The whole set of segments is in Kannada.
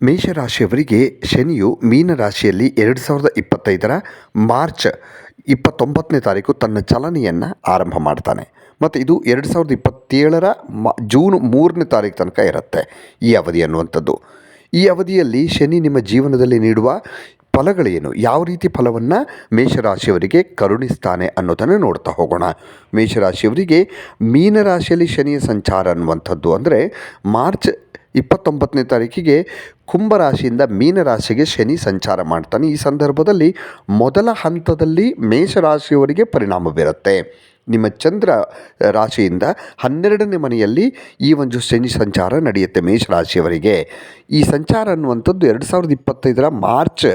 ಮೇಷರಾಶಿಯವರಿಗೆ ಶನಿಯು ಮೀನ ರಾಶಿಯಲ್ಲಿ ಎರಡು ಸಾವಿರದ ಇಪ್ಪತ್ತೈದರ ಮಾರ್ಚ್ ಇಪ್ಪತ್ತೊಂಬತ್ತನೇ ತಾರೀಕು ತನ್ನ ಚಲನೆಯನ್ನು ಆರಂಭ ಮಾಡ್ತಾನೆ. ಮತ್ತು ಇದು ಎರಡು ಸಾವಿರದ ಇಪ್ಪತ್ತೇಳರ ಮ, ಜೂನ್ ಮೂರನೇ ತಾರೀಕು ತನಕ ಇರುತ್ತೆ ಈ ಅವಧಿ ಅನ್ನುವಂಥದ್ದು. ಈ ಅವಧಿಯಲ್ಲಿ ಶನಿ ನಿಮ್ಮ ಜೀವನದಲ್ಲಿ ನೀಡುವ ಫಲಗಳೇನು ಯಾವ ರೀತಿ ಫಲವನ್ನು ಮೇಷರಾಶಿಯವರಿಗೆ ಕರುಣಿಸ್ತಾನೆ ಅನ್ನೋದನ್ನು ನೋಡ್ತಾ ಹೋಗೋಣ. ಮೇಷರಾಶಿಯವರಿಗೆ ಮೀನರಾಶಿಯಲ್ಲಿ ಶನಿಯ ಸಂಚಾರ ಅನ್ನುವಂಥದ್ದು ಅಂದರೆ ಮಾರ್ಚ್ ಇಪ್ಪತ್ತೊಂಬತ್ತನೇ ತಾರೀಕಿಗೆ ಕುಂಭರಾಶಿಯಿಂದ ಮೀನರಾಶಿಗೆ ಶನಿ ಸಂಚಾರ ಮಾಡ್ತಾನೆ. ಈ ಸಂದರ್ಭದಲ್ಲಿ ಮೊದಲ ಹಂತದಲ್ಲಿ ಮೇಷರಾಶಿಯವರಿಗೆ ಪರಿಣಾಮ ಬೀರುತ್ತೆ. ನಿಮ್ಮ ಚಂದ್ರ ರಾಶಿಯಿಂದ ಹನ್ನೆರಡನೇ ಮನೆಯಲ್ಲಿ ಈ ಒಂದು ಶನಿ ಸಂಚಾರ ನಡೆಯುತ್ತೆ ಮೇಷರಾಶಿಯವರಿಗೆ. ಈ ಸಂಚಾರ ಅನ್ನುವಂಥದ್ದು ಎರಡು ಸಾವಿರದ ಇಪ್ಪತ್ತೈದರ ಮಾರ್ಚ್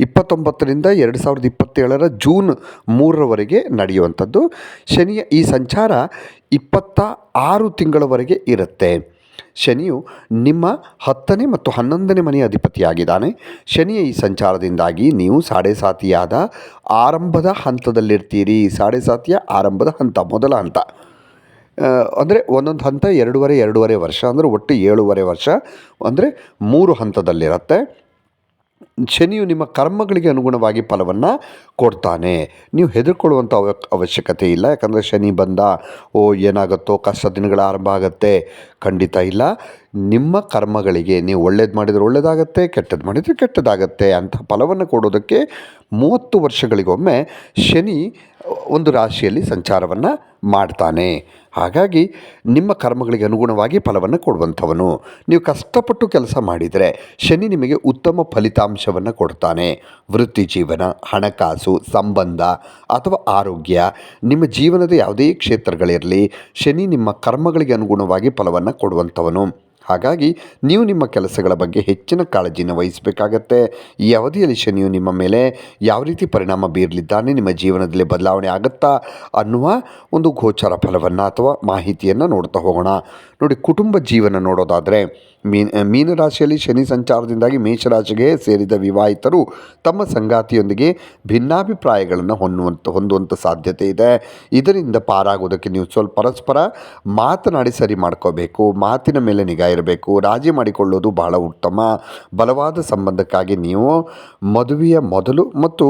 ಇಪ್ಪತ್ತೊಂಬತ್ತರಿಂದ ಎರಡು ಸಾವಿರದ ಇಪ್ಪತ್ತೇಳರ ಜೂನ್ ಮೂರರವರೆಗೆ ನಡೆಯುವಂಥದ್ದು. ಶನಿಯ ಈ ಸಂಚಾರ ಇಪ್ಪತ್ತ ಆರು ತಿಂಗಳವರೆಗೆ ಇರುತ್ತೆ. ಶನಿಯು ನಿಮ್ಮ ಹತ್ತನೇ ಮತ್ತು ಹನ್ನೊಂದನೇ ಮನೆಯ ಅಧಿಪತಿಯಾಗಿದ್ದಾನೆ. ಶನಿಯ ಈ ಸಂಚಾರದಿಂದಾಗಿ ನೀವು ಸಾಡೆ ಸಾತಿಯಾದ ಆರಂಭದ ಹಂತದಲ್ಲಿರ್ತೀರಿ. ಸಾಡೆ ಸಾತಿಯ ಆರಂಭದ ಹಂತ ಮೊದಲ ಹಂತ. ಅಂದರೆ ಒಂದೊಂದು ಹಂತ ಎರಡೂವರೆ ಎರಡೂವರೆ ವರ್ಷ, ಅಂದರೆ ಒಟ್ಟು ಏಳೂವರೆ ವರ್ಷ, ಅಂದರೆ ಮೂರು ಹಂತದಲ್ಲಿರುತ್ತೆ. ಶನಿಯು ನಿಮ್ಮ ಕರ್ಮಗಳಿಗೆ ಅನುಗುಣವಾಗಿ ಫಲವನ್ನು ಕೊಡ್ತಾನೆ. ನೀವು ಹೆದರ್ಕೊಳ್ಳುವಂಥ ಅವ, ಅವಶ್ಯಕತೆ ಇಲ್ಲ. ಯಾಕಂದರೆ ಶನಿ ಬಂದ, ಓ, ಏನಾಗುತ್ತೋ, ಕಷ್ಟ ದಿನಗಳ ಆರಂಭ ಆಗುತ್ತೆ. ಖಂಡಿತ ಇಲ್ಲ. ನಿಮ್ಮ ಕರ್ಮಗಳಿಗೆ ನೀವು ಒಳ್ಳೇದು ಮಾಡಿದರೆ ಒಳ್ಳೆಯದಾಗತ್ತೆ ಕೆಟ್ಟದ್ದು ಮಾಡಿದರೆ ಕೆಟ್ಟದಾಗತ್ತೆ. ಅಂಥ ಫಲವನ್ನು ಕೊಡೋದಕ್ಕೆ ಮೂವತ್ತು ವರ್ಷಗಳಿಗೊಮ್ಮೆ ಶನಿ ಒಂದು ರಾಶಿಯಲ್ಲಿ ಸಂಚಾರವನ್ನು ಮಾಡ್ತಾನೆ. ಹಾಗಾಗಿ ನಿಮ್ಮ ಕರ್ಮಗಳಿಗೆ ಅನುಗುಣವಾಗಿ ಫಲವನ್ನು ಕೊಡುವಂಥವನು. ನೀವು ಕಷ್ಟಪಟ್ಟು ಕೆಲಸ ಮಾಡಿದರೆ ಶನಿ ನಿಮಗೆ ಉತ್ತಮ ಫಲಿತಾಂಶವನ್ನು ಕೊಡ್ತಾನೆ. ವೃತ್ತಿ ಜೀವನ, ಹಣಕಾಸು, ಸಂಬಂಧ ಅಥವಾ ಆರೋಗ್ಯ, ನಿಮ್ಮ ಜೀವನದ ಯಾವುದೇ ಕ್ಷೇತ್ರಗಳಿರಲಿ, ಶನಿ ನಿಮ್ಮ ಕರ್ಮಗಳಿಗೆ ಅನುಗುಣವಾಗಿ ಫಲವನ್ನು ಕೊಡುವಂಥವನು. ಹಾಗಾಗಿ ನೀವು ನಿಮ್ಮ ಕೆಲಸಗಳ ಬಗ್ಗೆ ಹೆಚ್ಚಿನ ಕಾಳಜಿನ ವಹಿಸಬೇಕಾಗತ್ತೆ. ಈ ಅವಧಿಯಲ್ಲಿ ಶನಿಯು ನಿಮ್ಮ ಮೇಲೆ ಯಾವ ರೀತಿ ಪರಿಣಾಮ ಬೀರಲಿದ್ದಾನೆ, ನಿಮ್ಮ ಜೀವನದಲ್ಲಿ ಬದಲಾವಣೆ ಆಗುತ್ತಾ ಅನ್ನುವ ಒಂದು ಗೋಚರ ಫಲವನ್ನು ಅಥವಾ ಮಾಹಿತಿಯನ್ನು ನೋಡ್ತಾ ಹೋಗೋಣ. ನೋಡಿ, ಕುಟುಂಬ ಜೀವನ ನೋಡೋದಾದರೆ, ಮೀನ, ಮೀನರಾಶಿಯಲ್ಲಿ ಶನಿ ಸಂಚಾರದಿಂದಾಗಿ ಮೇಷರಾಶಿಗೆ ಸೇರಿದ ವಿವಾಹಿತರು ತಮ್ಮ ಸಂಗಾತಿಯೊಂದಿಗೆ ಭಿನ್ನಾಭಿಪ್ರಾಯಗಳನ್ನು ಹೊನ್ನುವಂಥ ಹೊಂದುವಂಥ ಸಾಧ್ಯತೆ ಇದೆ. ಇದರಿಂದ ಪಾರಾಗೋದಕ್ಕೆ ನೀವು ಸ್ವಲ್ಪ ಪರಸ್ಪರ ಮಾತನಾಡಿ ಸರಿ ಮಾಡ್ಕೋಬೇಕು. ಮಾತಿನ ಮೇಲೆ ನಿಗಾ ಇರಬೇಕು. ರಾಜಿ ಮಾಡಿಕೊಳ್ಳೋದು ಬಹಳ ಉತ್ತಮ. ಬಲವಾದ ಸಂಬಂಧಕ್ಕಾಗಿ ನೀವು ಮದುವೆಯ ಮೊದಲು ಮತ್ತು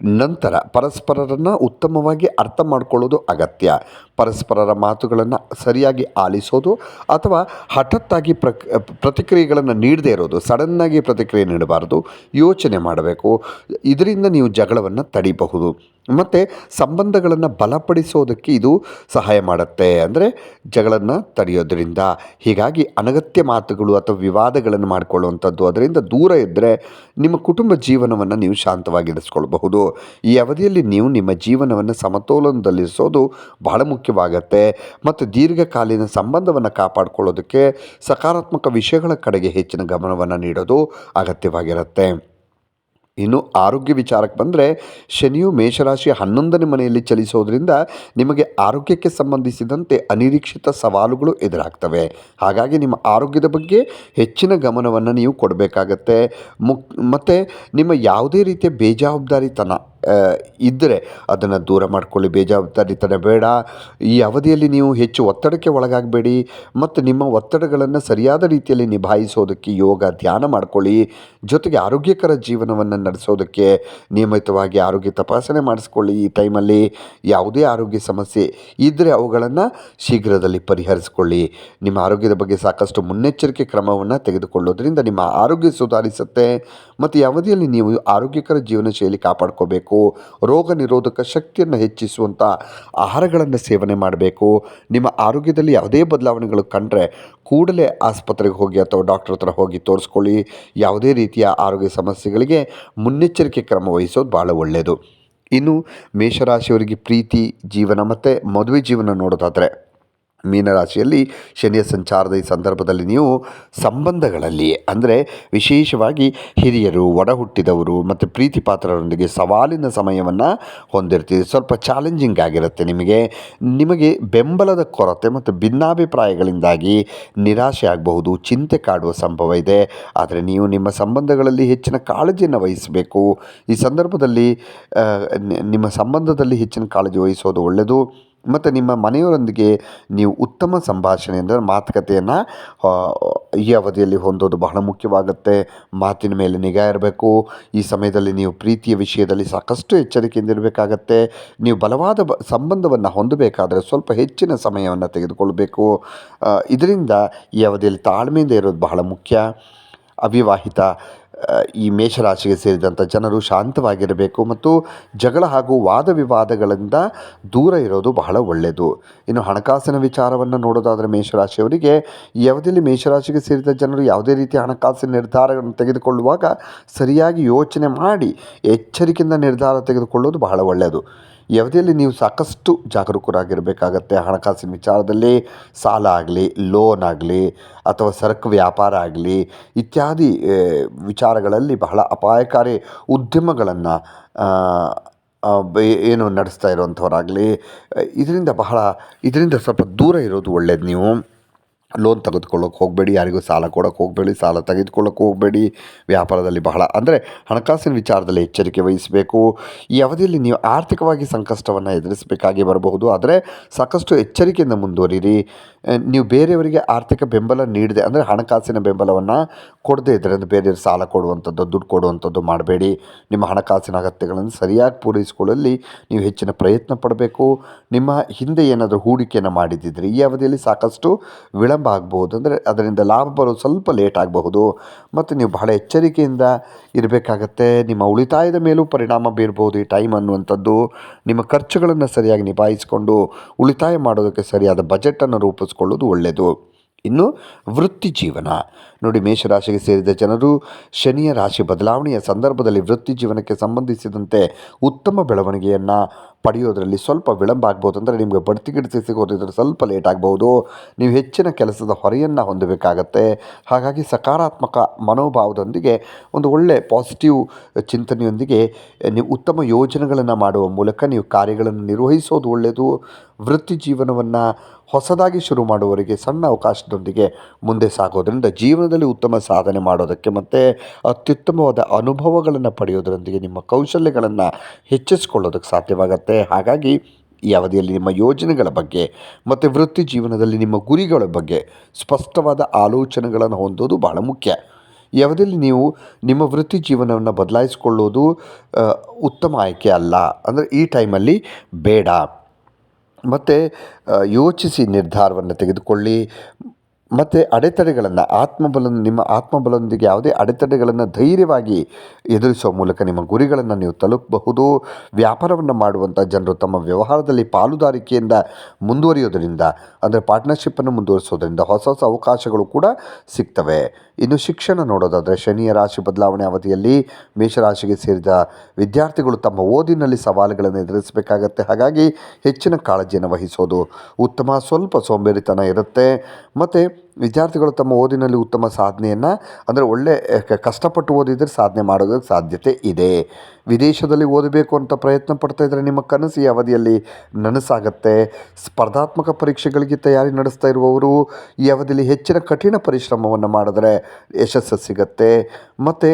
ನಂತರ ಪರಸ್ಪರರನ್ನು ಉತ್ತಮವಾಗಿ ಅರ್ಥ ಮಾಡಿಕೊಳ್ಳೋದು ಅಗತ್ಯ. ಪರಸ್ಪರರ ಮಾತುಗಳನ್ನು ಸರಿಯಾಗಿ ಆಲಿಸೋದು ಅಥವಾ ಹಠತ್ತಾಗಿ ಪ್ರಕ್, ಪ್ರತಿಕ್ರಿಯೆಗಳನ್ನು ನೀಡದೇ ಇರೋದು, ಸಡನ್ನಾಗಿ ಪ್ರತಿಕ್ರಿಯೆ ನೀಡಬಾರ್ದು ಯೋಚನೆ ಮಾಡಬೇಕು. ಇದರಿಂದ ನೀವು ಜಗಳವನ್ನು ತಡಿಬಹುದು. ಮತ್ತು ಸಂಬಂಧಗಳನ್ನು ಬಲಪಡಿಸೋದಕ್ಕೆ ಇದು ಸಹಾಯ ಮಾಡುತ್ತೆ. ಅಂದರೆ ಜಗಳನ್ನು ತಡೆಯೋದ್ರಿಂದ. ಹೀಗಾಗಿ ಅನಗತ್ಯ ಮಾತುಗಳು ಅಥವಾ ವಿವಾದಗಳನ್ನು ಮಾಡಿಕೊಳ್ಳುವಂಥದ್ದು ಅದರಿಂದ ದೂರ ಇದ್ದರೆ ನಿಮ್ಮ ಕುಟುಂಬ ಜೀವನವನ್ನು ನೀವು ಶಾಂತವಾಗಿರಿಸ್ಕೊಳ್ಬಹುದು ಈ ಅವಧಿಯಲ್ಲಿ ನೀವು ನಿಮ್ಮ ಜೀವನವನ್ನು ಸಮತೋಲನದಲ್ಲಿರಿಸೋದು ಬಹಳ ಮುಖ್ಯವಾಗತ್ತೆ ಮತ್ತು ದೀರ್ಘಕಾಲೀನ ಸಂಬಂಧವನ್ನು ಕಾಪಾಡಿಕೊಳ್ಳೋದಕ್ಕೆ ಸಕಾರಾತ್ಮಕ ವಿಷಯಗಳ ಕಡೆಗೆ ಹೆಚ್ಚಿನ ಗಮನವನ್ನು ನೀಡೋದು ಅಗತ್ಯವಾಗಿರುತ್ತೆ. ಇನ್ನು ಆರೋಗ್ಯ ವಿಚಾರಕ್ಕೆ ಬಂದರೆ, ಶನಿಯು ಮೇಷರಾಶಿಯ ಹನ್ನೊಂದನೇ ಮನೆಯಲ್ಲಿ ಚಲಿಸೋದ್ರಿಂದ ನಿಮಗೆ ಆರೋಗ್ಯಕ್ಕೆ ಸಂಬಂಧಿಸಿದಂತೆ ಅನಿರೀಕ್ಷಿತ ಸವಾಲುಗಳು ಎದುರಾಗ್ತವೆ. ಹಾಗಾಗಿ ನಿಮ್ಮ ಆರೋಗ್ಯದ ಬಗ್ಗೆ ಹೆಚ್ಚಿನ ಗಮನವನ್ನು ನೀವು ಕೊಡಬೇಕಾಗತ್ತೆ. ಮುಕ್, ಮತ್ತು ನಿಮ್ಮ ಯಾವುದೇ ರೀತಿಯ ಬೇಜವಾಬ್ದಾರಿತನ ಇದ್ದರೆ ಅದನ್ನು ದೂರ ಮಾಡ್ಕೊಳ್ಳಿ, ಬೇಜವಾಬ್ದಾರಿತನ ಬೇಡ. ಈ ಅವಧಿಯಲ್ಲಿ ನೀವು ಹೆಚ್ಚು ಒತ್ತಡಕ್ಕೆ ಒಳಗಾಗಬೇಡಿ ಮತ್ತು ನಿಮ್ಮ ಒತ್ತಡಗಳನ್ನು ಸರಿಯಾದ ರೀತಿಯಲ್ಲಿ ನಿಭಾಯಿಸೋದಕ್ಕೆ ಯೋಗ, ಧ್ಯಾನ ಮಾಡ್ಕೊಳ್ಳಿ. ಜೊತೆಗೆ ಆರೋಗ್ಯಕರ ಜೀವನವನ್ನು ನಡೆಸೋದಕ್ಕೆ ನಿಯಮಿತವಾಗಿ ಆರೋಗ್ಯ ತಪಾಸಣೆ ಮಾಡಿಸ್ಕೊಳ್ಳಿ. ಈ ಟೈಮಲ್ಲಿ ಯಾವುದೇ ಆರೋಗ್ಯ ಸಮಸ್ಯೆ ಇದ್ದರೆ ಅವುಗಳನ್ನು ಶೀಘ್ರದಲ್ಲಿ ಪರಿಹರಿಸಿಕೊಳ್ಳಿ. ನಿಮ್ಮ ಆರೋಗ್ಯದ ಬಗ್ಗೆ ಸಾಕಷ್ಟು ಮುನ್ನೆಚ್ಚರಿಕೆ ಕ್ರಮವನ್ನು ತೆಗೆದುಕೊಳ್ಳೋದ್ರಿಂದ ನಿಮ್ಮ ಆರೋಗ್ಯ ಸುಧಾರಿಸುತ್ತೆ ಮತ್ತು ಈ ಅವಧಿಯಲ್ಲಿ ನೀವು ಆರೋಗ್ಯಕರ ಜೀವನ ಶೈಲಿ ಕಾಪಾಡ್ಕೋಬೇಕು. ರೋಗ ನಿರೋಧಕ ಶಕ್ತಿಯನ್ನು ಹೆಚ್ಚಿಸುವಂಥ ಆಹಾರಗಳನ್ನು ಸೇವನೆ ಮಾಡಬೇಕು. ನಿಮ್ಮ ಆರೋಗ್ಯದಲ್ಲಿ ಯಾವುದೇ ಬದಲಾವಣೆಗಳು ಕಂಡರೆ ಕೂಡಲೇ ಆಸ್ಪತ್ರೆಗೆ ಹೋಗಿ ಅಥವಾ ಡಾಕ್ಟರ್ ಹತ್ರ ಹೋಗಿ ತೋರಿಸ್ಕೊಳ್ಳಿ. ಯಾವುದೇ ರೀತಿಯ ಆರೋಗ್ಯ ಸಮಸ್ಯೆಗಳಿಗೆ ಮುನ್ನೆಚ್ಚರಿಕೆ ಕ್ರಮ ವಹಿಸೋದು ಭಾಳ ಒಳ್ಳೆಯದು ಇನ್ನು ಮೇಷರಾಶಿಯವರಿಗೆ ಪ್ರೀತಿ, ಜೀವನ ಮತ್ತು ಮದುವೆ ಜೀವನ ನೋಡೋದಾದರೆ ಮೀನರಾಶಿಯಲ್ಲಿ ಶನಿಯ ಸಂಚಾರದ ಈ ಸಂದರ್ಭದಲ್ಲಿ ನೀವು ಸಂಬಂಧಗಳಲ್ಲಿ ಅಂದರೆ ವಿಶೇಷವಾಗಿ ಹಿರಿಯರು ಒಡ ಹುಟ್ಟಿದವರು ಮತ್ತು ಪ್ರೀತಿ ಪಾತ್ರರೊಂದಿಗೆ ಸವಾಲಿನ ಸಮಯವನ್ನು ಹೊಂದಿರ್ತೀರಿ. ಸ್ವಲ್ಪ ಚಾಲೆಂಜಿಂಗ್ ಆಗಿರುತ್ತೆ ನಿಮಗೆ. ನಿಮಗೆ ಬೆಂಬಲದ ಕೊರತೆ ಮತ್ತು ಭಿನ್ನಾಭಿಪ್ರಾಯಗಳಿಂದಾಗಿ ನಿರಾಶೆ ಆಗಬಹುದು, ಚಿಂತೆ ಕಾಡುವ ಸಂಭವ ಇದೆ. ಆದರೆ ನೀವು ನಿಮ್ಮ ಸಂಬಂಧಗಳಲ್ಲಿ ಹೆಚ್ಚಿನ ಕಾಳಜಿಯನ್ನು ವಹಿಸಬೇಕು. ಈ ಸಂದರ್ಭದಲ್ಲಿ ನಿಮ್ಮ ಸಂಬಂಧದಲ್ಲಿ ಹೆಚ್ಚಿನ ಕಾಳಜಿ ವಹಿಸೋದು ಒಳ್ಳೆಯದು ಮತ್ತು ನಿಮ್ಮ ಮನೆಯವರೊಂದಿಗೆ ನೀವು ಉತ್ತಮ ಸಂಭಾಷಣೆ ಅಂದರೆ ಮಾತುಕತೆಯನ್ನು ಈ ಅವಧಿಯಲ್ಲಿ ಹೊಂದೋದು ಬಹಳ ಮುಖ್ಯವಾಗುತ್ತೆ. ಮಾತಿನ ಮೇಲೆ ನಿಗಾ ಇರಬೇಕು. ಈ ಸಮಯದಲ್ಲಿ ನೀವು ಪ್ರೀತಿಯ ವಿಷಯದಲ್ಲಿ ಸಾಕಷ್ಟು ಎಚ್ಚರಿಕೆಯಿಂದ ಇರಬೇಕಾಗತ್ತೆ. ನೀವು ಬಲವಾದ ಬ, ಸಂಬಂಧವನ್ನು ಹೊಂದಬೇಕಾದರೆ ಸ್ವಲ್ಪ ಹೆಚ್ಚಿನ ಸಮಯವನ್ನು ತೆಗೆದುಕೊಳ್ಬೇಕು. ಇದರಿಂದ ಈ ಅವಧಿಯಲ್ಲಿ ತಾಳ್ಮೆಯಿಂದ ಇರೋದು ಬಹಳ ಮುಖ್ಯ. ಅವಿವಾಹಿತ ಈ ಮೇಷರಾಶಿಗೆ ಸೇರಿದಂಥ ಜನರು ಶಾಂತವಾಗಿರಬೇಕು ಮತ್ತು ಜಗಳ ಹಾಗೂ ವಾದ ವಿವಾದಗಳಿಂದ ದೂರ ಇರೋದು ಬಹಳ ಒಳ್ಳೆಯದು. ಇನ್ನು ಹಣಕಾಸಿನ ವಿಚಾರವನ್ನು ನೋಡೋದಾದರೆ ಮೇಷರಾಶಿಯವರಿಗೆ ಅವಧಿಯಲ್ಲಿ ಮೇಷರಾಶಿಗೆ ಸೇರಿದ ಜನರು ಯಾವುದೇ ರೀತಿಯ ಹಣಕಾಸಿನ ನಿರ್ಧಾರಗಳನ್ನು ತೆಗೆದುಕೊಳ್ಳುವಾಗ ಸರಿಯಾಗಿ ಯೋಚನೆ ಮಾಡಿ ಎಚ್ಚರಿಕೆಯಿಂದ ನಿರ್ಧಾರ ತೆಗೆದುಕೊಳ್ಳೋದು ಬಹಳ ಒಳ್ಳೆಯದು. ಅವಧಿಯಲ್ಲಿ ನೀವು ಸಾಕಷ್ಟು ಜಾಗರೂಕರಾಗಿರಬೇಕಾಗತ್ತೆ, ಹಣಕಾಸಿನ ವಿಚಾರದಲ್ಲಿ ಸಾಲ ಆಗಲಿ ಲೋನ್ ಆಗಲಿ, ಅಥವಾ ಸರಕು ವ್ಯಾಪಾರ ಆಗಲಿ, ಇತ್ಯಾದಿ ವಿಚಾರಗಳಲ್ಲಿ ಬಹಳ ಅಪಾಯಕಾರಿ ಉದ್ಯಮಗಳನ್ನು ಏನು ನಡೆಸ್ತಾ ಇರುವಂಥವರಾಗಲಿ, ಇದರಿಂದ ಬಹಳ, ಇದರಿಂದ ಸ್ವಲ್ಪ ದೂರ ಇರೋದು ಒಳ್ಳೇದು ನೀವು. ಲೋನ್ ತೆಗೆದುಕೊಳ್ಳೋಕೆ ಹೋಗಬೇಡಿ ಯಾರಿಗೂ ಸಾಲ ಕೊಡೋಕೆ ಹೋಗಬೇಡಿ ಸಾಲ ತೆಗೆದುಕೊಳ್ಳೋಕೆ ಹೋಗಬೇಡಿ. ವ್ಯಾಪಾರದಲ್ಲಿ ಬಹಳ ಅಂದರೆ ಹಣಕಾಸಿನ ವಿಚಾರದಲ್ಲಿ ಎಚ್ಚರಿಕೆ ವಹಿಸಬೇಕು. ಈ ಅವಧಿಯಲ್ಲಿ ನೀವು ಆರ್ಥಿಕವಾಗಿ ಸಂಕಷ್ಟವನ್ನು ಎದುರಿಸಬೇಕಾಗಿ ಬರಬಹುದು. ಆದರೆ ಸಾಕಷ್ಟು ಎಚ್ಚರಿಕೆಯಿಂದ ಮುಂದುವರಿರಿ. ಆ, ನೀವು ಬೇರೆಯವರಿಗೆ ಆರ್ಥಿಕ ಬೆಂಬಲ ನೀಡದೆ, ಅಂದರೆ ಹಣಕಾಸಿನ ಬೆಂಬಲವನ್ನು ಕೊಡದೇ ಇದ್ದರೆ ಅಂದರೆ ಬೇರೆಯವ್ರಿಗೆ ಸಾಲ ಕೊಡುವಂಥದ್ದು, ದುಡ್ಡು ಕೊಡುವಂಥದ್ದು ಮಾಡಬೇಡಿ. ನಿಮ್ಮ ಹಣಕಾಸಿನ ಅಗತ್ಯಗಳನ್ನು ಸರಿಯಾಗಿ ಪೂರೈಸಿಕೊಳ್ಳಲ್ಲಿ ನೀವು ಹೆಚ್ಚಿನ ಪ್ರಯತ್ನ ಪಡಬೇಕು. ನಿಮ್ಮ ಹಿಂದೆ ಏನಾದರೂ ಹೂಡಿಕೆಯನ್ನು ಮಾಡಿದ್ದಿದ್ರೆ, ಈ ಅವಧಿಯಲ್ಲಿ ಸಾಕಷ್ಟು ವಿಳಂಬ ಆಗ್ಬೋದು ಅಂದರೆ ಅದರಿಂದ ಲಾಭ ಬರೋದು ಸ್ವಲ್ಪ ಲೇಟ್ ಆಗಬಹುದು. ಮತ್ತು ನೀವು ಬಹಳ ಎಚ್ಚರಿಕೆಯಿಂದ ಇರಬೇಕಾಗತ್ತೆ. ನಿಮ್ಮ ಉಳಿತಾಯದ ಮೇಲೂ ಪರಿಣಾಮ ಬೀರ್ಬೋದು ಈ ಟೈಮ್ ಅನ್ನುವಂಥದ್ದು. ನಿಮ್ಮ ಖರ್ಚುಗಳನ್ನು ಸರಿಯಾಗಿ ನಿಭಾಯಿಸಿಕೊಂಡು ಉಳಿತಾಯ ಮಾಡೋದಕ್ಕೆ ಸರಿಯಾದ ಬಜೆಟನ್ನು ರೂಪಿಸ್ಕೊಳ್ಳೋದು ಒಳ್ಳೆಯದು. ಇನ್ನು ವೃತ್ತಿ ಜೀವನ. ನೋಡಿ, ಮೇಷರಾಶಿಗೆ ಸೇರಿದ ಜನರು ಶನಿಯ ರಾಶಿ ಬದಲಾವಣೆಯ ಸಂದರ್ಭದಲ್ಲಿ ವೃತ್ತಿ ಜೀವನಕ್ಕೆ ಸಂಬಂಧಿಸಿದಂತೆ ಉತ್ತಮ ಬೆಳವಣಿಗೆಯನ್ನು ಪಡೆಯೋದರಲ್ಲಿ ಸ್ವಲ್ಪ ವಿಳಂಬ ಆಗ್ಬೋದು ಅಂದರೆ ನಿಮಗೆ ಬಡ್ತಿ ಗಿಡ್ತಿ ಸಿಗೋದಿದ್ರೆ ಸ್ವಲ್ಪ ಲೇಟ್ ಆಗ್ಬೋದು. ನೀವು ಹೆಚ್ಚಿನ ಕೆಲಸದ ಹೊರೆಯನ್ನು ಹೊಂದಬೇಕಾಗತ್ತೆ. ಹಾಗಾಗಿ ಸಕಾರಾತ್ಮಕ ಮನೋಭಾವದೊಂದಿಗೆ ಒಂದು ಒಳ್ಳೆ ಪಾಸಿಟಿವ್ ಚಿಂತನೆಯೊಂದಿಗೆ ನೀವು ಉತ್ತಮ ಯೋಜನೆಗಳನ್ನು ಮಾಡುವ ಮೂಲಕ ನೀವು ಕಾರ್ಯಗಳನ್ನು ನಿರ್ವಹಿಸೋದು ಒಳ್ಳೆಯದು. ವೃತ್ತಿ ಜೀವನವನ್ನು ಹೊಸದಾಗಿ ಶುರು ಮಾಡುವವರಿಗೆ ಸಣ್ಣ ಅವಕಾಶದೊಂದಿಗೆ ಮುಂದೆ ಸಾಗೋದರಿಂದ ಜೀವನದಲ್ಲಿ ಉತ್ತಮ ಸಾಧನೆ ಮಾಡೋದಕ್ಕೆ ಮತ್ತು ಅತ್ಯುತ್ತಮವಾದ ಅನುಭವಗಳನ್ನು ಪಡೆಯೋದರೊಂದಿಗೆ ನಿಮ್ಮ ಕೌಶಲ್ಯಗಳನ್ನು ಹೆಚ್ಚಿಸ್ಕೊಳ್ಳೋದಕ್ಕೆ ಸಾಧ್ಯವಾಗುತ್ತೆ. ಹಾಗಾಗಿ ಈ ಅವಧಿಯಲ್ಲಿ ನಿಮ್ಮ ಯೋಜನೆಗಳ ಬಗ್ಗೆ ಮತ್ತು ವೃತ್ತಿ ಜೀವನದಲ್ಲಿ ನಿಮ್ಮ ಗುರಿಗಳ ಬಗ್ಗೆ ಸ್ಪಷ್ಟವಾದ ಆಲೋಚನೆಗಳನ್ನು ಹೊಂದೋದು ಬಹಳ ಮುಖ್ಯ. ಈ ಅವಧಿಯಲ್ಲಿ ನೀವು ನಿಮ್ಮ ವೃತ್ತಿ ಜೀವನವನ್ನು ಬದಲಾಯಿಸಿಕೊಳ್ಳೋದು ಉತ್ತಮ ಆಯ್ಕೆ ಅಲ್ಲ. ಅಂದರೆ ಈ ಟೈಮಲ್ಲಿ ಬೇಡ. ಮತ್ತು ಯೋಚಿಸಿ ನಿರ್ಧಾರವನ್ನು ತೆಗೆದುಕೊಳ್ಳಿ. ಮತ್ತು ಅಡೆತಡೆಗಳನ್ನು, ಆತ್ಮಬಲ, ನಿಮ್ಮ ಆತ್ಮಬಲದೊಂದಿಗೆ ಯಾವುದೇ ಅಡೆತಡೆಗಳನ್ನು ಧೈರ್ಯವಾಗಿ ಎದುರಿಸುವ ಮೂಲಕ ನಿಮ್ಮ ಗುರಿಗಳನ್ನು ನೀವು ತಲುಪಬಹುದು. ವ್ಯಾಪಾರವನ್ನು ಮಾಡುವಂಥ ಜನರು ತಮ್ಮ ವ್ಯವಹಾರದಲ್ಲಿ ಪಾಲುದಾರಿಕೆಯಿಂದ ಮುಂದುವರಿಯೋದರಿಂದ, ಅಂದರೆ ಪಾರ್ಟ್ನರ್ಶಿಪ್ಪನ್ನು ಮುಂದುವರಿಸೋದರಿಂದ ಹೊಸ ಹೊಸ ಅವಕಾಶಗಳು ಕೂಡ ಸಿಗ್ತವೆ. ಇನ್ನು ಶಿಕ್ಷಣ ನೋಡೋದಾದರೆ, ಶನಿಯ ರಾಶಿ ಬದಲಾವಣೆ ಅವಧಿಯಲ್ಲಿ ಮೇಷರಾಶಿಗೆ ಸೇರಿದ ವಿದ್ಯಾರ್ಥಿಗಳು ತಮ್ಮ ಓದಿನಲ್ಲಿ ಸವಾಲುಗಳನ್ನು ಎದುರಿಸಬೇಕಾಗತ್ತೆ. ಹಾಗಾಗಿ ಹೆಚ್ಚಿನ ಕಾಳಜಿಯನ್ನು ವಹಿಸೋದು ಉತ್ತಮ. ಸ್ವಲ್ಪ ಸೋಂಬೇರಿತನ ಇರುತ್ತೆ. ಮತ್ತು ವಿದ್ಯಾರ್ಥಿಗಳು ತಮ್ಮ ಓದಿನಲ್ಲಿ ಉತ್ತಮ ಸಾಧನೆಯನ್ನು, ಅಂದರೆ ಒಳ್ಳೆ ಕಷ್ಟಪಟ್ಟು ಓದಿದರೆ ಸಾಧನೆ ಮಾಡೋದಕ್ಕೆ ಸಾಧ್ಯತೆ ಇದೆ. ವಿದೇಶದಲ್ಲಿ ಓದಬೇಕು ಅಂತ ಪ್ರಯತ್ನ ಪಡ್ತಾ ಇದ್ದರೆ ನಿಮ್ಮ ಕನಸು ಈ ಅವಧಿಯಲ್ಲಿ ನನಸಾಗತ್ತೆ. ಸ್ಪರ್ಧಾತ್ಮಕ ಪರೀಕ್ಷೆಗಳಿಗೆ ತಯಾರಿ ನಡೆಸ್ತಾ ಇರುವವರು ಈ ಅವಧಿಯಲ್ಲಿ ಹೆಚ್ಚಿನ ಕಠಿಣ ಪರಿಶ್ರಮವನ್ನು ಮಾಡಿದ್ರೆ ಯಶಸ್ಸು ಸಿಗತ್ತೆ. ಮತ್ತು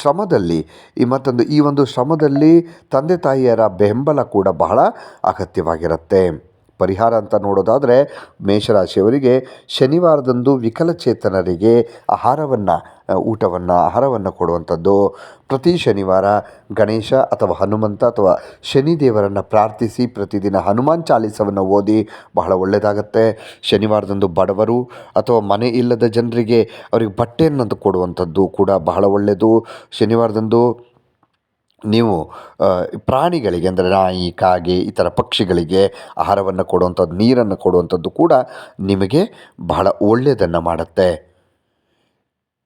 ಶ್ರಮದಲ್ಲಿ, ಈ ಮತ್ತೊಂದು, ಈ ಒಂದು ಶ್ರಮದಲ್ಲಿ ತಂದೆ ತಾಯಿಯರ ಬೆಂಬಲ ಕೂಡ ಬಹಳ ಅಗತ್ಯವಾಗಿರುತ್ತೆ. ಪರಿಹಾರ ಅಂತ ನೋಡೋದಾದರೆ ಮೇಷರಾಶಿಯವರಿಗೆ ಶನಿವಾರದಂದು ವಿಕಲಚೇತನರಿಗೆ ಆಹಾರವನ್ನು ಊಟವನ್ನು, ಆಹಾರವನ್ನು ಕೊಡುವಂಥದ್ದು. ಪ್ರತಿ ಶನಿವಾರ ಗಣೇಶ ಅಥವಾ ಹನುಮಂತ ಅಥವಾ ಶನಿದೇವರನ್ನು ಪ್ರಾರ್ಥಿಸಿ ಪ್ರತಿದಿನ ಹನುಮಾನ್ ಚಾಲೀಸವನ್ನು ಓದಿ ಬಹಳ ಒಳ್ಳೆಯದಾಗತ್ತೆ ಶನಿವಾರದಂದು ಬಡವರು ಅಥವಾ ಮನೆ ಇಲ್ಲದ ಜನರಿಗೆ ಅವರಿಗೆ ಬಟ್ಟೆಯನ್ನು ಕೊಡುವಂಥದ್ದು ಕೂಡ ಬಹಳ ಒಳ್ಳೆಯದು ಶನಿವಾರದಂದು ನೀವು ಪ್ರಾಣಿಗಳಿಗೆ, ಅಂದರೆ ನಾಯಿ ಕಾಗೆ ಥರ ಪಕ್ಷಿಗಳಿಗೆ ಆಹಾರವನ್ನು ಕೊಡುವಂಥದ್ದು, ನೀರನ್ನು ಕೊಡುವಂಥದ್ದು ಕೂಡ ನಿಮಗೆ ಬಹಳ ಒಳ್ಳೆಯದನ್ನು ಮಾಡುತ್ತೆ.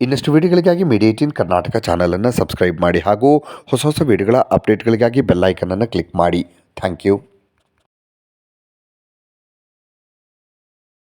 ಇನ್ನಷ್ಟು ವಿಡಿಯೋಗಳಿಗಾಗಿ ಮೀಡಿಯಾ ಏಟೀನ್ ಕರ್ನಾಟಕ ಚಾನಲನ್ನು ಸಬ್ಸ್ಕ್ರೈಬ್ ಮಾಡಿ ಹಾಗೂ ಹೊಸ ಹೊಸ ವಿಡಿಯೋಗಳ ಅಪ್ಡೇಟ್ಗಳಿಗಾಗಿ ಬೆಲ್ಲೈಕನನ್ನು ಕ್ಲಿಕ್ ಮಾಡಿ. Thank you.